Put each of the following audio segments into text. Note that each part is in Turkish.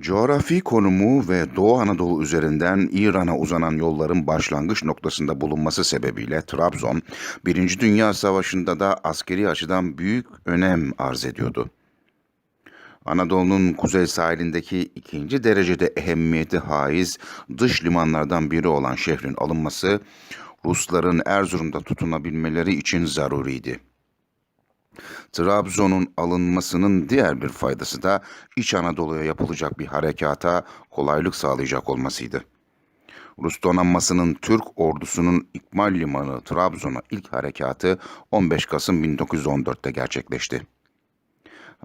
Coğrafi konumu ve Doğu Anadolu üzerinden İran'a uzanan yolların başlangıç noktasında bulunması sebebiyle Trabzon, Birinci Dünya Savaşı'nda da askeri açıdan büyük önem arz ediyordu. Anadolu'nun kuzey sahilindeki ikinci derecede ehemmiyeti haiz dış limanlardan biri olan şehrin alınması, Rusların Erzurum'da tutunabilmeleri için zaruriydi. Trabzon'un alınmasının diğer bir faydası da İç Anadolu'ya yapılacak bir harekata kolaylık sağlayacak olmasıydı. Rus donanmasının Türk ordusunun İkmal Limanı Trabzon'a ilk harekatı 15 Kasım 1914'te gerçekleşti.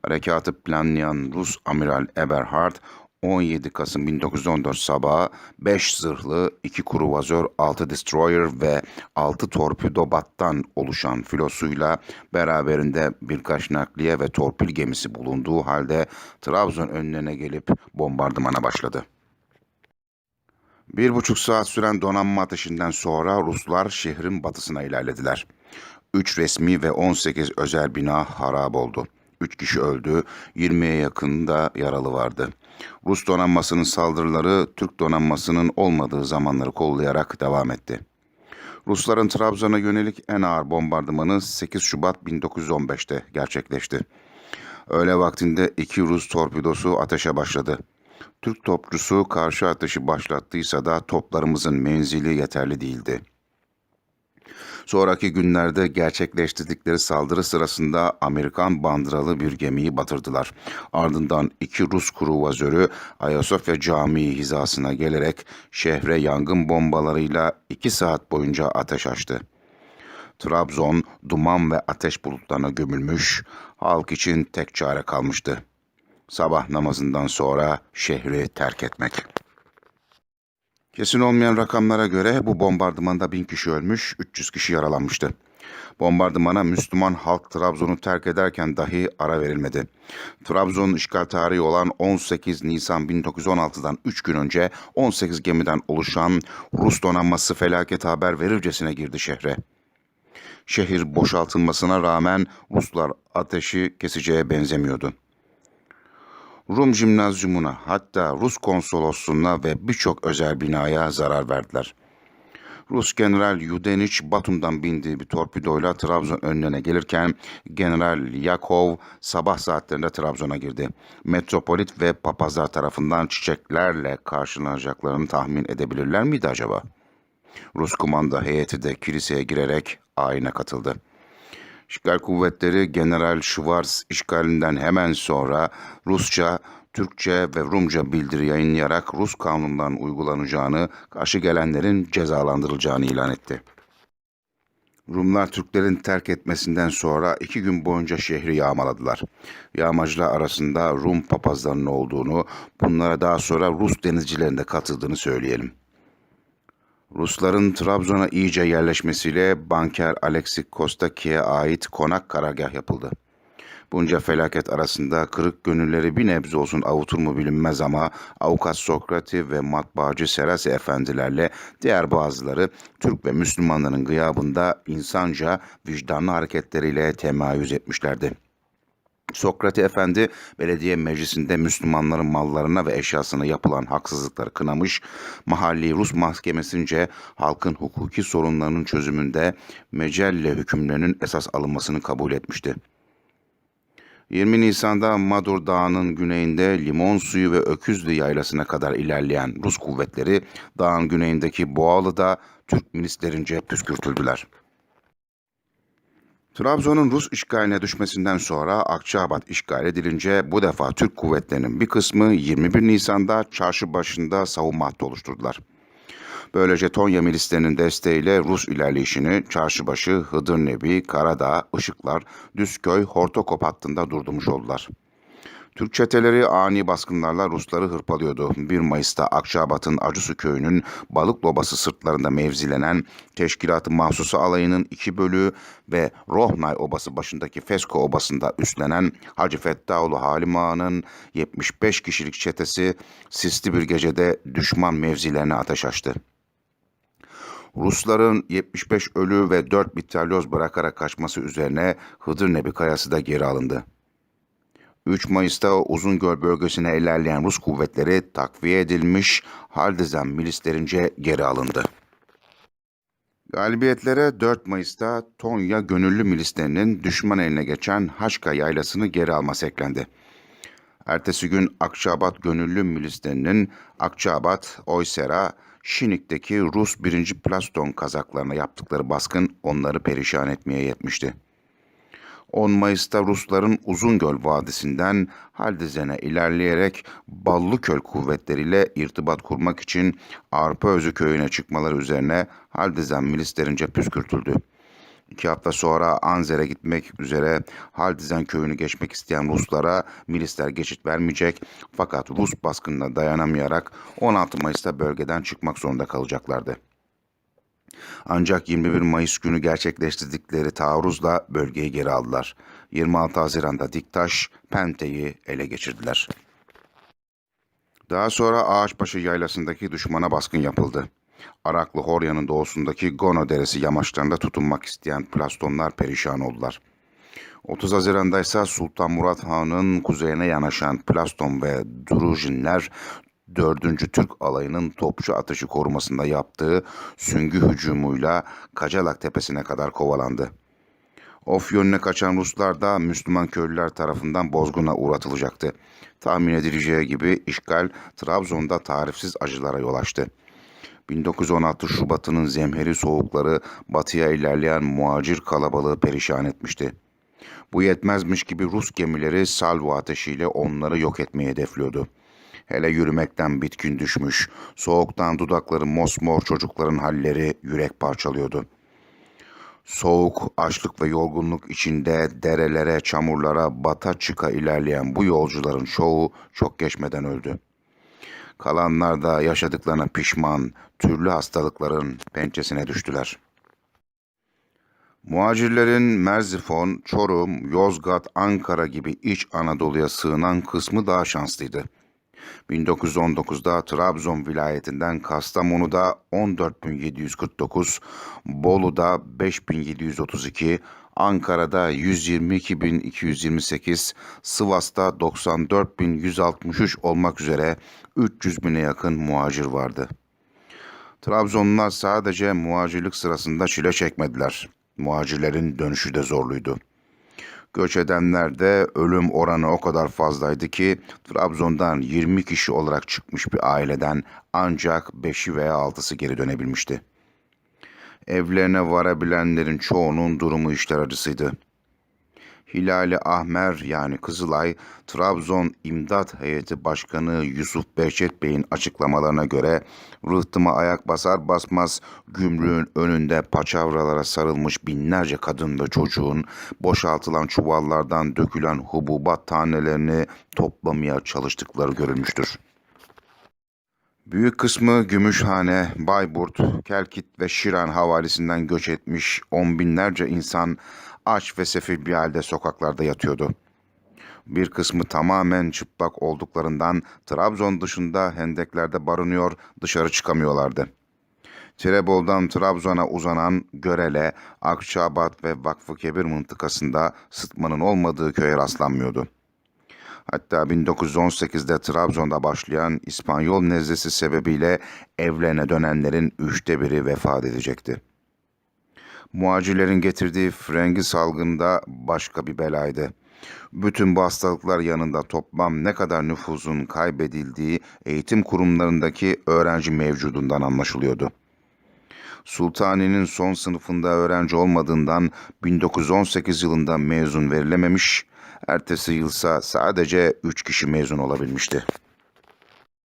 Harekatı planlayan Rus Amiral Eberhard 17 Kasım 1914 sabahı 5 zırhlı, 2 kruvazör, 6 destroyer ve 6 torpido battan oluşan filosuyla beraberinde birkaç nakliye ve torpil gemisi bulunduğu halde Trabzon önlerine gelip bombardımana başladı. Bir buçuk saat süren donanma ateşinden sonra Ruslar şehrin batısına ilerlediler. Üç resmi ve 18 özel bina harap oldu. Üç kişi öldü, 20'ye yakın da yaralı vardı. Rus donanmasının saldırıları Türk donanmasının olmadığı zamanları kollayarak devam etti. Rusların Trabzon'a yönelik en ağır bombardımanı 8 Şubat 1915'te gerçekleşti. Öğle vaktinde iki Rus torpidosu ateşe başladı. Türk topçusu karşı ateşi başlattıysa da toplarımızın menzili yeterli değildi. Sonraki günlerde gerçekleştirdikleri saldırı sırasında Amerikan bandıralı bir gemiyi batırdılar. Ardından iki Rus kruvazörü Ayasofya Camii hizasına gelerek şehre yangın bombalarıyla iki saat boyunca ateş açtı. Trabzon duman ve ateş bulutlarına gömülmüş, halk için tek çare kalmıştı. Sabah namazından sonra şehri terk etmek. Kesin olmayan rakamlara göre bu bombardımanda bin kişi ölmüş, 300 kişi yaralanmıştı. Bombardımana Müslüman halk Trabzon'u terk ederken dahi ara verilmedi. Trabzon'un işgal tarihi olan 18 Nisan 1916'dan 3 gün önce 18 gemiden oluşan Rus donanması felaket haber verircesine girdi şehre. Şehir boşaltılmasına rağmen Ruslar ateşi keseceğe benzemiyordu. Rum Jimnazyumuna hatta Rus konsolosluğuna ve birçok özel binaya zarar verdiler. Rus General Yudeniç Batum'dan bindiği bir torpidoyla Trabzon önüne gelirken General Yakov sabah saatlerinde Trabzon'a girdi. Metropolit ve papazlar tarafından çiçeklerle karşılanacaklarını tahmin edebilirler miydi acaba? Rus kumanda heyeti de kiliseye girerek ayine katıldı. İşgal kuvvetleri General Schwarz işgalinden hemen sonra Rusça, Türkçe ve Rumca bildiri yayınlayarak Rus kanunlarının uygulanacağını, karşı gelenlerin cezalandırılacağını ilan etti. Rumlar Türklerin terk etmesinden sonra iki gün boyunca şehri yağmaladılar. Yağmacılar arasında Rum papazlarının olduğunu, bunlara daha sonra Rus denizcilerin de katıldığını söyleyelim. Rusların Trabzon'a iyice yerleşmesiyle banker Alexis Kostaki'ye ait konak karargah yapıldı. Bunca felaket arasında kırık gönülleri bir nebze olsun avutur mu bilinmez ama avukat Sokrati ve matbaacı Serasi efendilerle diğer bazıları Türk ve Müslümanların gıyabında insanca vicdanlı hareketleriyle temayüz etmişlerdi. Sokrati Efendi belediye meclisinde Müslümanların mallarına ve eşyasına yapılan haksızlıkları kınamış, mahalli Rus mahkemesince halkın hukuki sorunlarının çözümünde mecelle hükümlerinin esas alınmasını kabul etmişti. 20 Nisan'da Madur Dağı'nın güneyinde Limon Suyu ve Öküzlü yaylasına kadar ilerleyen Rus kuvvetleri dağın güneyindeki Boğalı'da Türk milislerince püskürtüldüler. Trabzon'un Rus işgaline düşmesinden sonra Akçabat işgal edilince bu defa Türk kuvvetlerinin bir kısmı 21 Nisan'da çarşı başında savunma hattı oluşturdular. Böylece Tonya milislerinin desteğiyle Rus ilerleyişini Çarşıbaşı, Hıdırnebi, Karadağ, Işıklar, Düzköy, Hortokop hattında durdurmuş oldular. Türk çeteleri ani baskınlarla Rusları hırpalıyordu. 1 Mayıs'ta Akçabat'ın Acısu köyünün balık lobası sırtlarında mevzilenen Teşkilat-ı Mahsusu Alayı'nın iki bölüğü ve Rohnay Obası başındaki Fesko Obası'nda üstlenen Hacı Fettaoğlu Halim Ağa'nın 75 kişilik çetesi sisli bir gecede düşman mevzilerine ateş açtı. Rusların 75 ölü ve 4 mitralyoz bırakarak kaçması üzerine Hıdırnebi Kayası da geri alındı. 3 Mayıs'ta Uzungöl bölgesine ilerleyen Rus kuvvetleri takviye edilmiş, Haldezen milislerince geri alındı. Galibiyetlere 4 Mayıs'ta Tonya gönüllü milislerinin düşman eline geçen Haçka yaylasını geri alması eklendi. Ertesi gün Akçabat gönüllü milislerinin Akçabat, Oysera, Şinik'teki Rus 1. Plaston kazaklarına yaptıkları baskın onları perişan etmeye yetmişti. 10 Mayıs'ta Rusların Uzungöl Vadisi'nden Haldizen'e ilerleyerek Ballıköl kuvvetleriyle irtibat kurmak için Arpaözü köyüne çıkmaları üzerine Haldizen milislerince püskürtüldü. İki hafta sonra Anzer'e gitmek üzere Haldizen köyünü geçmek isteyen Ruslara milisler geçit vermeyecek fakat Rus baskınına dayanamayarak 16 Mayıs'ta bölgeden çıkmak zorunda kalacaklardı. Ancak 21 Mayıs günü gerçekleştirdikleri taarruzla bölgeyi geri aldılar. 26 Haziran'da Diktaş, Pente'yi ele geçirdiler. Daha sonra Ağaçbaşı yaylasındaki düşmana baskın yapıldı. Araklı Horya'nın doğusundaki Gono Deresi yamaçlarında tutunmak isteyen Plastonlar perişan oldular. 30 Haziran'da ise Sultan Murat Han'ın kuzeyine yanaşan Plaston ve Durujinler 4. Türk alayının topçu atışı korumasında yaptığı süngü hücumuyla Kacalak tepesine kadar kovalandı. Of yönüne kaçan Ruslar da Müslüman köylüler tarafından bozguna uğratılacaktı. Tahmin edileceği gibi işgal Trabzon'da tarifsiz acılara yol açtı. 1916 Şubat'ının zemheri soğukları batıya ilerleyen muhacir kalabalığı perişan etmişti. Bu yetmezmiş gibi Rus gemileri salvo ateşiyle onları yok etmeye hedefliyordu. Hele yürümekten bitkin düşmüş, soğuktan dudakları mosmor çocukların halleri yürek parçalıyordu. Soğuk, açlık ve yorgunluk içinde derelere, çamurlara bata çıka ilerleyen bu yolcuların çoğu çok geçmeden öldü. Kalanlar da yaşadıklarına pişman, türlü hastalıkların pençesine düştüler. Muhacirlerin Merzifon, Çorum, Yozgat, Ankara gibi iç Anadolu'ya sığınan kısmı daha şanslıydı. 1919'da Trabzon vilayetinden Kastamonu'da 14.749, Bolu'da 5.732, Ankara'da 122.228, Sivas'ta 94.163 olmak üzere 300 bine yakın muhacir vardı. Trabzonlular sadece muhacirlik sırasında çile çekmediler. Muhacirlerin dönüşü de zorluydu. Göç edenlerde ölüm oranı o kadar fazlaydı ki Trabzon'dan 20 kişi olarak çıkmış bir aileden ancak 5'i veya 6'sı geri dönebilmişti. Evlerine varabilenlerin çoğunun durumu işler acısıydı. Hilali Ahmer yani Kızılay, Trabzon İmdat Heyeti Başkanı Yusuf Behçet Bey'in açıklamalarına göre rıhtıma ayak basar basmaz gümrüğün önünde paçavralara sarılmış binlerce kadın ve çocuğun boşaltılan çuvallardan dökülen hububat tanelerini toplamaya çalıştıkları görülmüştür. Büyük kısmı Gümüşhane, Bayburt, Kelkit ve Şiran havalisinden göç etmiş on binlerce insan aç ve sefil bir halde sokaklarda yatıyordu. Bir kısmı tamamen çıplak olduklarından Trabzon dışında hendeklerde barınıyor, dışarı çıkamıyorlardı. Tirebol'dan Trabzon'a uzanan Görele, Akçabat ve Vakfı Kebir mıntıkasında sıtmanın olmadığı köye rastlanmıyordu. Hatta 1918'de Trabzon'da başlayan İspanyol nezlesi sebebiyle evlerine dönenlerin üçte biri vefat edecekti. Muhacirlerin getirdiği frengi salgında başka bir belaydı. Bütün bu hastalıklar yanında toplam ne kadar nüfusun kaybedildiği eğitim kurumlarındaki öğrenci mevcudundan anlaşılıyordu. Sultani'nin son sınıfında öğrenci olmadığından 1918 yılında mezun verilememiş, ertesi yılsa sadece 3 kişi mezun olabilmişti.